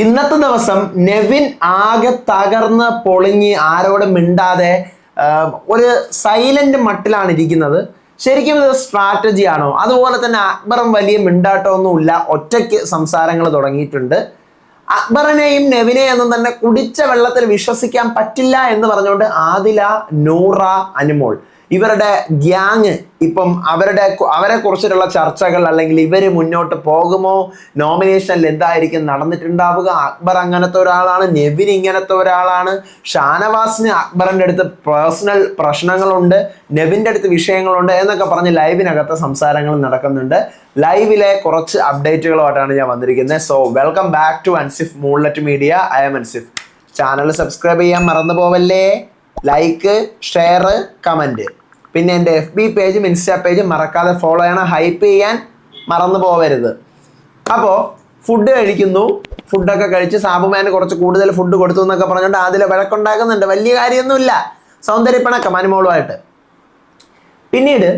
ഇന്നത്തെ ദിവസം നെവിൻ ആകെ തകർന്ന് പൊളിഞ്ഞ് ആരോടും മിണ്ടാതെ ഒരു സൈലന്റ് മട്ടിലാണ് ഇരിക്കുന്നത്. ശരിക്കും ഇത് സ്ട്രാറ്റജി ആണോ? അതുപോലെ തന്നെ അക്ബറും വലിയ മിണ്ടാട്ടമൊന്നുമില്ല. ഒറ്റയ്ക്ക് സംസാരങ്ങൾ തുടങ്ങിയിട്ടുണ്ട്. അക്ബറിനെയും നെവിനെയൊന്നും തന്നെ കുടിച്ച വെള്ളത്തിൽ വിശ്വസിക്കാൻ പറ്റില്ല എന്ന് പറഞ്ഞുകൊണ്ട് ആദില നൂറ അനുമോൾ. ഇവരുടെ ഗ്യാങ് ഇപ്പം അവരുടെ അവരെ കുറിച്ചിട്ടുള്ള ചർച്ചകൾ അല്ലെങ്കിൽ ഇവർ മുന്നോട്ട് പോകുമോ? നോമിനേഷനിൽ എന്തായിരിക്കും? നടന്നിട്ടുണ്ടാവുക? അക്ബർ അങ്ങനത്തെ ഒരാളാണ്. നെവിൻ ഇങ്ങനത്തെ ഒരാളാണ്. ഷാനവാസിന് അക്ബറിന്റെ അടുത്ത് പേഴ്സണൽ പ്രശ്നങ്ങളുണ്ട്. നെവിന്റെ അടുത്ത് വിഷയങ്ങളുണ്ട് എന്നൊക്കെ പറഞ്ഞ് ലൈവിനകത്ത് സംസാരങ്ങൾ നടക്കുന്നുണ്ട്. ലൈവിലെ കുറച്ച് അപ്ഡേറ്റുകളുമായിട്ടാണ് ഞാൻ വന്നിരിക്കുന്നത്. So welcome back to Ansif moonlet media I am Ansif channel subscribe ചെയ്യാൻ മറന്നു പോവല്ലേ ലൈക്ക് ഷെയർ കമന്റ് പിന്നെ എന്റെ എഫ് ബി പേജും ഇൻസ്റ്റാ പേജും മറക്കാതെ ഫോളോ ചെയ്യണം. ഹൈപ്പ് ചെയ്യാൻ മറന്നു പോകരുത് അപ്പോൾ ഫുഡ് കഴിക്കുന്നു. ഫുഡൊക്കെ കഴിച്ച് സാബുമാന് കുറച്ച് കൂടുതൽ ഫുഡ് കൊടുത്തു എന്നൊക്കെ പറഞ്ഞുകൊണ്ട് അതിൽ വിളക്കുണ്ടാക്കുന്നുണ്ട് വലിയ കാര്യമൊന്നുമില്ല. സൗന്ദര്യപ്പണക്കം അനുമോളുമായിട്ട്. പിന്നീട്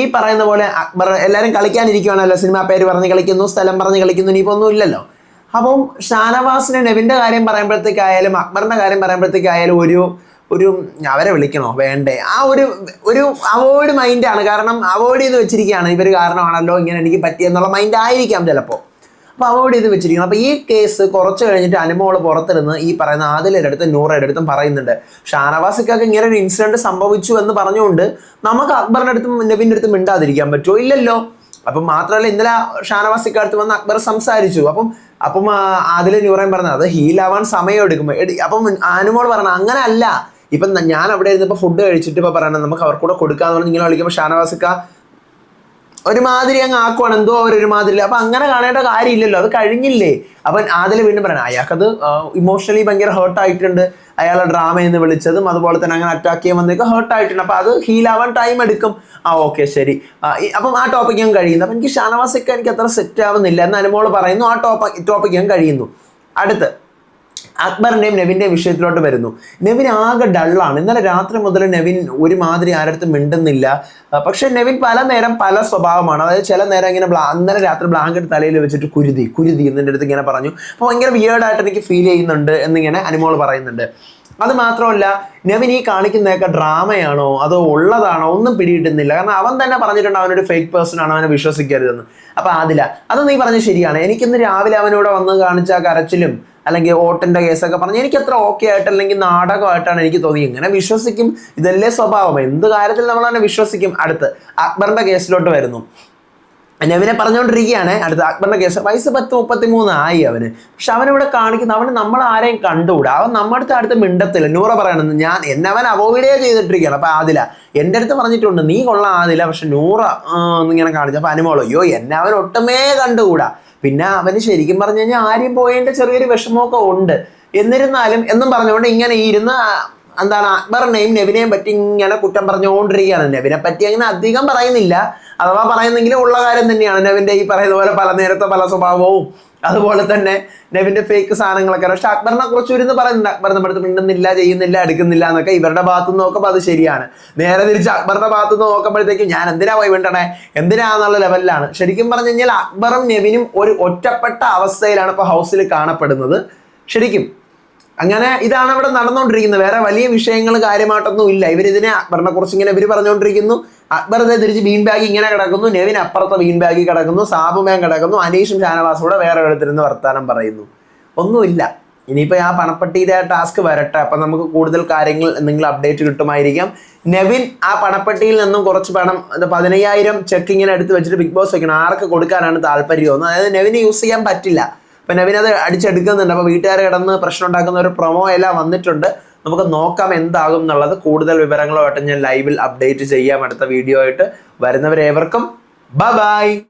ഈ പറയുന്ന പോലെ അക്ബർ എല്ലാവരും കളിക്കാനിരിക്കുവാണല്ലോ. സിനിമാ പേര് പറഞ്ഞ് കളിക്കുന്നു സ്ഥലം പറഞ്ഞ് കളിക്കുന്നു ഇനിയിപ്പോൾ ഒന്നും ഇല്ലല്ലോ. അപ്പം ഷാനവാസിന് നെവിന്റെ കാര്യം പറയുമ്പോഴത്തേക്കായാലും അക്ബറിന്റെ കാര്യം പറയുമ്പോഴത്തേക്കായാലും ഒരു ഒരു അവരെ വിളിക്കണോ? വേണ്ടേ. ആ ഒരു ഒരു അവോയ്ഡ് മൈൻഡാണ് കാരണം അവോയ്ഡ് ചെയ്ത് വെച്ചിരിക്കുകയാണ്. ഇവർ കാരണമാണല്ലോ ഇങ്ങനെ എനിക്ക് പറ്റിയെന്നുള്ള മൈൻഡ് ആയിരിക്കാം ചിലപ്പോൾ അപ്പോൾ അവോയ്ഡ് ചെയ്ത് വെച്ചിരിക്കുന്നു. അപ്പോൾ ഈ കേസ് കുറച്ച് കഴിഞ്ഞിട്ട് അനുമോൾ പുറത്തിരുന്ന് ഈ പറയുന്ന ആദിലയുടെ അടുത്തും നൂറയുടെ അടുത്തും പറയുന്നുണ്ട്. ഷാനവാസിക്കൊക്കെ ഇങ്ങനെ ഒരു ഇൻസിഡന്റ് സംഭവിച്ചു എന്ന് പറഞ്ഞുകൊണ്ട് നമുക്ക് അക്ബറിന്റെ അടുത്തും നബിന്റെ അടുത്തും മിണ്ടാതിരിക്കാൻ പറ്റുമോ? ഇല്ലല്ലോ. അപ്പം മാത്രമല്ല ഇന്നലെ ഷാനവാസിക്ക് അടുത്ത് വന്ന് അക്ബർ സംസാരിച്ചു. അപ്പം അപ്പം അതിൽ നൂറയും പറഞ്ഞത് അത് ഹീലാവാൻ സമയം എടുക്കുമ്പോൾ എടി അപ്പം അനുമോൾ പറഞ്ഞ അങ്ങനെ അല്ല ഇപ്പം ഞാൻ അവിടെ ഇരുന്നപ്പോൾ ഫുഡ് കഴിച്ചിട്ട് ഇപ്പോൾ പറയണം നമുക്ക് അവർക്കൂടെ കൊടുക്കാന്ന് പറഞ്ഞ് ഇങ്ങനെ വിളിക്കുമ്പോൾ ഷാനവാസിക്ക ഒരുമാതിരി അങ്ങ് ആക്കുവാണ്. എന്തോ അവർ ഒരുമാതിരി അപ്പൊ അങ്ങനെ കാണേണ്ട കാര്യമില്ലല്ലോ. അത് കഴിഞ്ഞില്ലേ? അപ്പൊ ആദ്യം വീണ്ടും പറയണം അയാൾക്കത് ഇമോഷണലി ഭയങ്കര ഹേർട്ട് ആയിട്ടുണ്ട്. അയാളെ ഡ്രാമ എന്ന് വിളിച്ചതും അതുപോലെ തന്നെ അങ്ങനെ അറ്റാക്ക് ചെയ്യാൻ ഹേർട്ട് ആയിട്ടുണ്ട്. അപ്പൊ അത് ഹീലാവാൻ ടൈം എടുക്കും. ആ ഓക്കെ ശരി. അപ്പം ആ ടോപ്പിക് ഞാൻ കഴിയുന്നു. അപ്പൊ എനിക്ക് ഷാനവാസൊക്കെ എനിക്ക് അത്ര സെറ്റ് ആവുന്നില്ല. എന്ന് അനുമോൾ പറയുന്നു ആ ടോപ്പിക് ടോപ്പിക് ഞാൻ കഴിയുന്നു. അടുത്ത്. അക്ബറിന്റെയും നെവിന്റെ വിഷയത്തിലോട്ട് വരുന്നു. നെവിൻ ആകെ ഡള്ളാണ് ഇന്നലെ രാത്രി മുതൽ നെവിൻ ഒരുമാതിരി ആരടുത്തും മിണ്ടുന്നില്ല. പക്ഷെ നെവിൻ പല നേരം പല സ്വഭാവമാണ്. അതായത് ചില നേരം ഇങ്ങനെ ബ്ലാ ഇന്നലെ രാത്രി ബ്ലാങ്കറ്റ് തലയിൽ വെച്ചിട്ട് കുരുതി കുരുതി എന്നിന്റെ അടുത്ത് ഇങ്ങനെ പറഞ്ഞു. അപ്പോൾ ഭയങ്കര വിയേർഡായിട്ട് എനിക്ക് ഫീൽ ചെയ്യുന്നുണ്ട് എന്നിങ്ങനെ അനുമോൾ പറയുന്നുണ്ട്. അത് മാത്രമല്ല നെവിൻ ഈ കാണിക്കുന്നതൊക്കെ ഡ്രാമയാണോ? അതോ ഉള്ളതാണോ? ഒന്നും പിടികിട്ടുന്നില്ല. കാരണം അവൻ തന്നെ പറഞ്ഞിട്ടുണ്ട് അവനൊരു ഫേക്ക് പേഴ്സൺ ആണ് അവനെ വിശ്വസിക്കരുതെന്ന്. അപ്പൊ അതില. അത് നീ പറഞ്ഞത് ശരിയാണ്. എനിക്കിന്ന് രാവിലെ അവനോട് വന്ന് കാണിച്ച കരച്ചിലും അല്ലെങ്കിൽ ഓട്ടിന്റെ കേസൊക്കെ പറഞ്ഞ് എനിക്ക് അത്ര ഓക്കെ ആയിട്ട് അല്ലെങ്കിൽ നാടകമായിട്ടാണ് എനിക്ക് തോന്നി ഇങ്ങനെ വിശ്വസിക്കും ഇതല്ലേ സ്വഭാവം. എന്ത് കാര്യത്തിൽ നമ്മൾ തന്നെ വിശ്വസിക്കും? അടുത്ത് അക്ബറിന്റെ കേസിലോട്ട് വരുന്നു. നവിനെ പറഞ്ഞുകൊണ്ടിരിക്കുകയാണ് അടുത്ത അക്ബറിന്റെ കേസ്. വയസ്സ് പത്ത് മുപ്പത്തി ആയി അവന്. പക്ഷെ അവനിവിടെ കാണിക്കുന്ന അവന് നമ്മൾ ആരെയും കണ്ടുകൂടാ. അവൻ നമ്മുടെ അടുത്ത് അടുത്ത് മിണ്ടത്തില്ല. നൂറ പറയണമെന്ന് ഞാൻ എന്നെ അവൻ അവോയ്ഡേ ചെയ്തിട്ടിരിക്കുകയാണ്. അപ്പൊ ആദില എന്റെ അടുത്ത് പറഞ്ഞിട്ടുണ്ട്. നീ കൊള്ളാം ആദില. പക്ഷെ നൂറ ഇങ്ങനെ കാണിച്ചു. അപ്പൊ അനുമോളോ അയ്യോ എന്നെ അവൻ ഒട്ടുമേ കണ്ടുകൂടാ. പിന്നെ അവന് ശരിക്കും പറഞ്ഞു കഴിഞ്ഞാൽ ആര്യം പോയതിന്റെ ചെറിയൊരു വിഷമമൊക്കെ ഉണ്ട്. എന്നിരുന്നാലും എന്നും പറഞ്ഞുകൊണ്ട് ഇങ്ങനെ ഇരുന്ന് എന്താണ് അക്ബറിനെയും നെവിനെയും പറ്റി ഇങ്ങനെ കുറ്റം പറഞ്ഞുകൊണ്ടിരിക്കുകയാണ് നെവിനെ പറ്റി അങ്ങനെ അധികം പറയുന്നില്ല. അഥവാ പറയുന്നെങ്കിലും ഉള്ള കാര്യം തന്നെയാണ്. നെവിന്റെ ഈ പറയുന്ന പോലെ പല നേരത്തെ പല സ്വഭാവവും. അതുപോലെ തന്നെ നെവിന്റെ ഫേക്ക് സാധനങ്ങളൊക്കെ. പക്ഷെ അക്ബറിനെ കുറിച്ച് ഇരുന്ന് പറയുന്നുണ്ട്. അക്ബർ നമ്മുടെ അടുത്ത് മിണ്ടുന്നില്ല ചെയ്യുന്നില്ല എടുക്കുന്നില്ല എന്നൊക്കെ ഇവരുടെ ഭാഗത്ത് നോക്കുമ്പോൾ അത് ശരിയാണ്. നേരെ തിരിച്ച് അക്ബറിന്റെ ഭാഗത്ത് നിന്ന് നോക്കുമ്പോഴത്തേക്കും ഞാൻ എന്തിനാ പോയി മിണ്ടണേ? എന്തിനാന്നുള്ള ലെവലിലാണ്. ശരിക്കും പറഞ്ഞു കഴിഞ്ഞാൽ അക്ബറും നെവിനും ഒരു ഒറ്റപ്പെട്ട അവസ്ഥയിലാണ് ഇപ്പൊ ഹൗസിൽ കാണപ്പെടുന്നത്. ശരിക്കും അങ്ങനെ ഇതാണ് ഇവിടെ നടന്നുകൊണ്ടിരിക്കുന്നത് വേറെ വലിയ വിഷയങ്ങൾ കാര്യമായിട്ടൊന്നും ഇല്ല. ഇവരിതിനെ അക്ബറിനെ കുറിച്ച് ഇങ്ങനെ ഇവർ പറഞ്ഞുകൊണ്ടിരിക്കുന്നു അക്ബർ ഇതേ തിരിച്ച് ബീൻ ബാഗ് ഇങ്ങനെ കിടക്കുന്നു. നെവിൻ അപ്പുറത്തെ ബീൻ ബാഗിൽ കിടക്കുന്നു. സാബുമേൻ കിടക്കുന്നു. അനീഷും ഷാനവാസും കൂടെ വേറെ എടുത്തിരുന്ന് വർത്താനം പറയുന്നു. ഒന്നുമില്ല. ഇനിയിപ്പോൾ ആ പണപ്പെട്ടിയുടെ ടാസ്ക് വരട്ടെ. അപ്പം നമുക്ക് കൂടുതൽ കാര്യങ്ങൾ എന്തെങ്കിലും അപ്ഡേറ്റ് കിട്ടുമായിരിക്കാം. നെവിൻ ആ പണപ്പെട്ടിയിൽ നിന്നും കുറച്ച് പണം പതിനയ്യായിരം ചെക്ക് ഇങ്ങനെ എടുത്ത് വെച്ചിട്ട് ബിഗ് ബോസ് വയ്ക്കണം ആർക്ക് കൊടുക്കാനാണ് താല്പര്യം? അതായത് നെവിന് യൂസ് ചെയ്യാൻ പറ്റില്ല. അപ്പൊ നവീൻ അത് അടിച്ചെടുക്കുന്നുണ്ട്. അപ്പൊ വീട്ടുകാർ കിടന്ന് പ്രശ്നം ഉണ്ടാക്കുന്ന ഒരു പ്രൊമോ എല്ലാം വന്നിട്ടുണ്ട്. നമുക്ക് നോക്കാം എന്താകും എന്നുള്ളത്. കൂടുതൽ വിവരങ്ങളുമായിട്ട് ഞാൻ ലൈവിൽ അപ്ഡേറ്റ് ചെയ്യാം അടുത്ത വീഡിയോ ആയിട്ട്. വരുന്നവരേവർക്കും ബൈ ബൈ